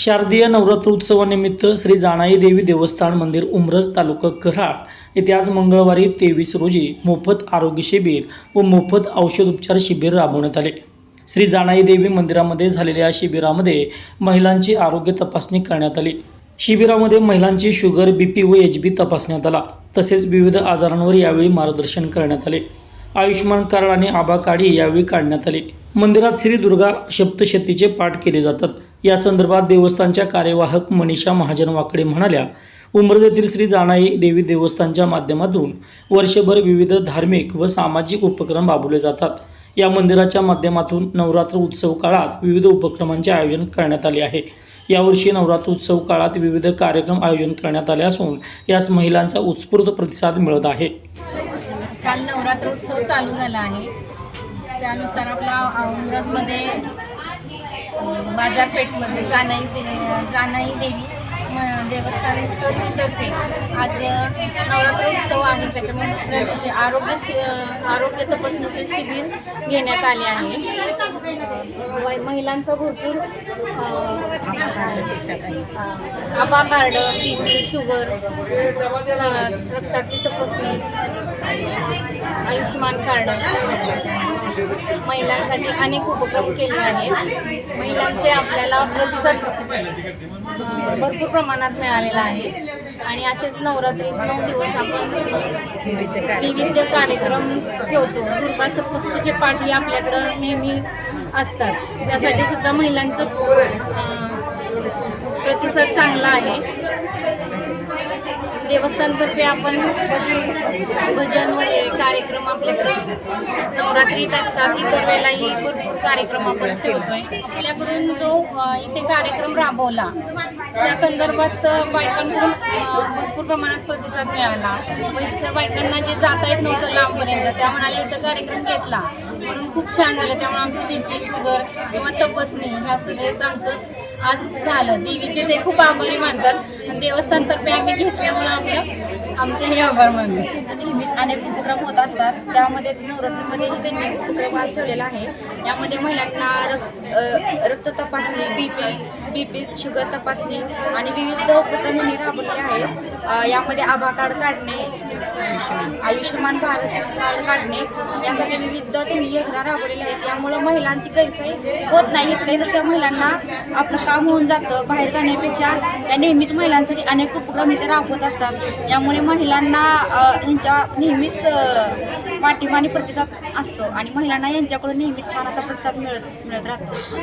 शारदीय नवरात्र उत्सवानिमित्त श्री जाणाई देवी देवस्थान मंदिर उमरज तालुका कराड येथे आज मंगळवारी तेवीस रोजी मोफत आरोग्य शिबिर व मोफत औषध उपचार शिबिर राबवण्यात आले. श्री जाणाई देवी मंदिरामध्ये झालेल्या या शिबिरामध्ये महिलांची आरोग्य तपासणी करण्यात आली. शिबिरामध्ये महिलांची शुगर बीपी व एच बी तपासण्यात आला. तसेच विविध आजारांवर यावेळी मार्गदर्शन करण्यात आले. आयुष्यमान कार्ड आणि आबा काढी यावेळी काढण्यात आली. मंदिरात श्री दुर्गा सप्तशतीचे पाठ केले जातात. या संदर्भात देवस्थानच्या कार्यवाहक मनीषा महाजन वाकडे म्हणाल्या उमरज श्री जाणाई देवी देवस्थानच्या माध्यमातून वर्षभर विविध धार्मिक व सामाजिक उपक्रम राबवले जातात. या मंदिराच्या माध्यमातून नवरात्र उत्सव काळात विविध उपक्रमांचे आयोजन करण्यात आले आहे. यावर्षी नवरात्र उत्सव काळात विविध कार्यक्रम आयोजन करण्यात आले असून यास महिलांचा उत्स्फूर्त प्रतिसाद मिळत आहे. काल नवरात्रोत्सव चालू झाला आहे. त्यानुसार आपला उमरजमध्ये बाजारपेठमध्ये जानाई दे जानाई देवी म- देवस्थान ट्रस्टतर्फे आज नवरात्र उत्सव आहे. त्याच्यामुळे दुसऱ्या दिवशी आरोग्य शि आरोग्य तपासणीचे शिबिर घेण्यात आले आहे. व- महिलांचा भरपूर आबा कार्ड बी शुगर रक्तातली तपासणी आयुष्यमान कार्ड. महिलांसाठी अनेक उपक्रम केले आहेत. महिलांचे आपल्याला प्रतिसाद भरपूर प्रमाणात मिळालेला आहे. आणि असेच नवरात्रीस नऊ दिवस आपण विविध कार्यक्रम ठेवतो. दुर्गा सप्तशतीचे पाठ हे आपल्याकडं नेहमी असतात. त्यासाठी सुद्धा महिलांचं प्रतिसाद चांगला आहे. देवस्थानतर्फे आपण भजन वगैरे कार्यक्रम आपल्याकडे नवरात्रीत असतात. इतर वेळेलाही भरपूर कार्यक्रम आपण ठेवतोय. आपल्याकडून जो इथे कार्यक्रम राबवला त्या संदर्भात बायकांकडून भरपूर प्रमाणात प्रतिसाद मिळाला. वयस्कर बायकांना जे जाता येत नव्हतं लांबपर्यंत त्या म्हणाले इथं कार्यक्रम घेतला. म्हणून खूप छान झालं. त्यामुळे आमची बीपी शुगर किंवा तपासणी ह्या सगळेच आमचं आज झालं. देवीचे ते खूप आभारी मानतात. आणि देवस्थानतर्फे आम्ही घेतल्यामुळे आम्ही आमचेही आभार मानले नेहमीच अनेक उपक्रम होत असतात. त्यामध्ये नवरात्रीमध्येही त्यांनी उपक्रम आज ठेवलेला आहे. यामध्ये महिलांना रक्त अ, रक्त तपासणी B BP B P sugar तपासणी आणि विविध उपक्रम त्यांनी राबवलेले आहेत. अ, यामध्ये आभा कार्ड काढणे आयुष्यमान भारत कार्ड काढणे यासाठी विविध त्यांनी योजना राबवलेल्या आहेत. त्यामुळं महिलांची गैरसोय होत नाही. तर त्या महिलांना आपलं काम होऊन जातं बाहेर जाण्यापेक्षा. या नेहमीच महिलांसाठी अनेक उपक्रम इथे राबवत असतात. यामुळे महिलांना यांच्या नेहमीच पाठिंबा आणि प्रतिसाद असतो आणि महिलांना यांच्याकडून नेहमीच छान असा प्रतिसाद मिळत मिळत राहतो.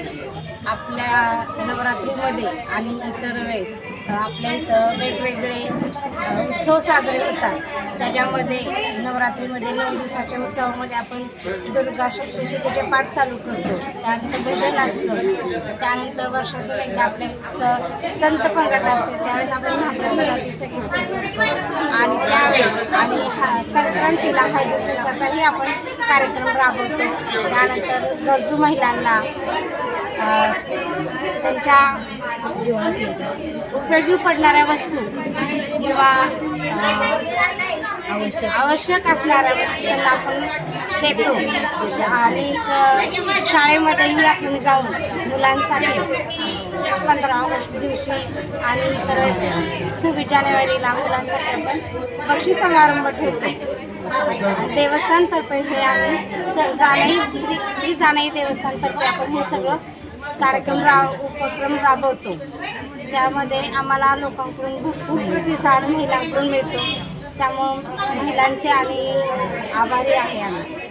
आपल्या नवरात्रीमध्ये आणि इतर वेळेस आपल्या इथं वेगवेगळे उत्सव साजरे होतात. त्याच्यामध्ये नवरात्रीमध्ये नऊ दिवसाच्या उत्सवामध्ये आपण दुर्गा सप्तशतीचे पाठ चालू करतो. त्यानंतर भजन असतं त्यानंतर वर्षातून एकदा आपल्या संत पंगत असते. त्यावेळेस आपण महाप्रसादाची सगळी सुरू करतो. आणि त्यावेळेस आणि संक्रांतीला हळदी आपण कार्यक्रम राबवतो. त्यानंतर गरजू महिलांना त्यांच्या उपयोगी पडणाऱ्या वस्तू किंवा आवश्यक आवश्यक असणाऱ्या वस्तू त्यांना आपण देतो. आणि शाळेमध्येही आपण जाऊन मुलांसाठी पंधरा ऑगस्ट दिवशी आणि इतर वेळेस सव्वीस जानेवारीला मुलांसाठी आपण बक्षीस समारंभ ठेवतो देवस्थानतर्फे हे आम्ही स जाणई श्री श्री जाणई देवस्थानतर्फे आपण हे सगळं कार्यक्रम रा उपक्रम राबवतो. त्यामध्ये आम्हाला लोकांकडून भरपूर प्रतिसाद महिलांकडून मिळतो. त्यामुळं महिलांचे आणि आभारी आहे आम्ही.